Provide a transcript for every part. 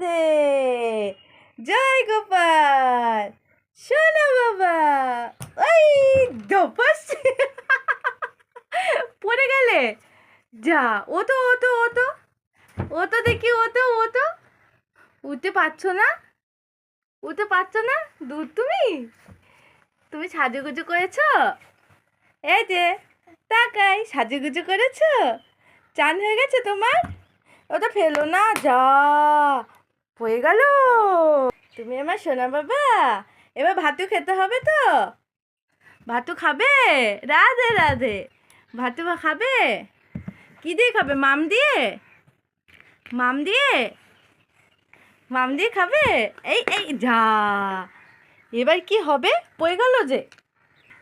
রাধে জয় গোপাল। শোনো বাবা। ওই ধপাস। পড়ে গেলে। যা ও তো ও তো ও তো ও তো দেখি ও তো ও তো উঠতে পারছ না? উঠতে পারছ না? দূর তুমি? তুমি সাজুগুজু করেছ? এই যে, তাকাই, সাজুগুজু করেছ? চান হয়ে গেছে তোমার? ওটা ফেলো না, যা। হয়ে গেল। তুমি আমার সোনা বাবা, এবার ভাতু খেতে হবে তো? ভাতু খাবে? রাধে রাধে। ভাতু খাবে? কি দিয়ে খাবে, মাম দিয়ে? মাম দিয়ে? মাম দিয়ে খাবে? এই এই, যা। এবার কি হবে? পড়ে গেল যে।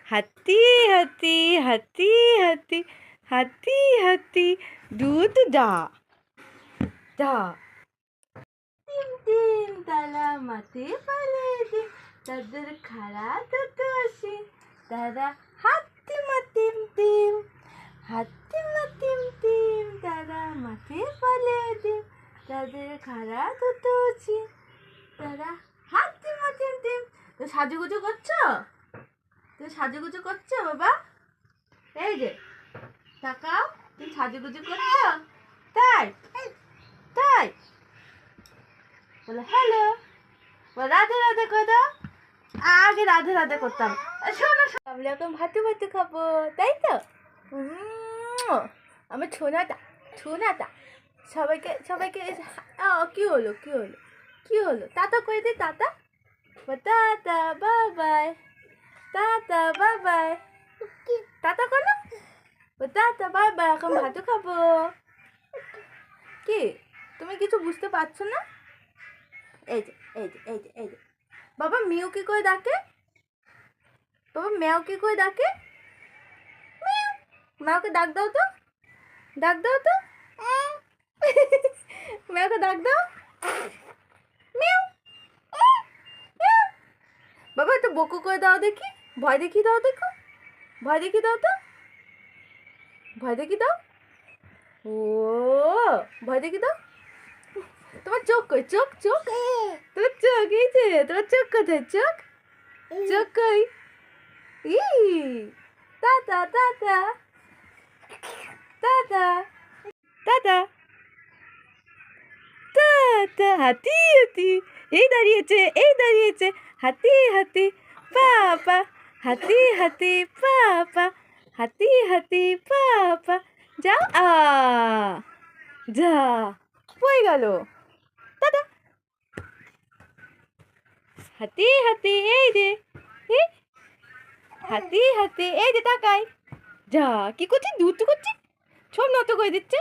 হাতি হাতি হাতি হাতি হাতি হাতি, দুধ দা তিন তালা মাতে পালে দিন তাদের খাড়া দুটো আসে তারা হাতি মাতিম তিম হাতি মাতিম তিম তারা মাঠে পালে দিন তাদের খাড়া দুটো আছে তারা হাতি মাতিম তিম তো সাজুগুজু করছ তুমি সাজুগুজু করছ বাবা এই যে তাকাও তুমি সাজুগুজু করছ তাই তাই বলে হ্যালো রাধে রাধে করে দাও? আগে রাধে রাধে করতাম। শোনো আমরা এখন ভাতু ভাতু খাব। তাই তো? আমার ছোনাটা ছোনাটা। সবাইকে সবাইকে কি হলো কি হলো? কি হলো? তাতা করে দিই তাতা? Tata bye bye tata bye bye tata করো টাটা বাই বাই এখন ভাতু খাব। কি? তুমি কিছু বুঝতে পারছ না? এই যে এই যে এই যে এই যে। বাবা, মিউ কি করে ডাকে? বাবা, ম্যাও কি করে ডাকে। ম্যাওকে ডাক দাও তো। ডাক দাও তো। ম্যাওকে ডাক দাও। মিউ। বাবা, একটু বকু করে দাও দেখি। ভয় দেখি দাও দেখো। ভয় দেখি দাও তো। ভয় দেখি দাও। ও, ভয় দেখি দাও। চোখ কই চোখ চোখ তোমার চোখ এই যে তোমার চোখ কোথায় চোখ চোখ কই ই tata tata tata tata tata হাতি হাতি এই দাঁড়িয়েছে এই দাঁড়িয়েছে হাতি হাতি পাপা হাতি হাতি পাপা হাতি হাতি পাপা যাও আ যা হয়ে গেল দাদা হাতি হাতি এই যে হাতি হাতি এই যে তাকাই। যা, কি করছিস? দুধ করছিস? সব নত করে দিচ্ছে।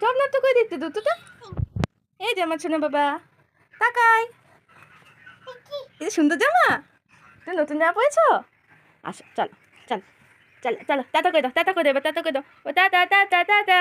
সব নত করে দিচ্ছে দুধটা এই যে আমার শোনো বাবা, তাকাই। এই সুন্দর জামা তুমি নতুন জামা পরেছ? আসো, চলো চলো চলো চলো টাটা করে দাও টাটা করে দেবো টাটা করে দাও। ও টাটা টাটা টাটা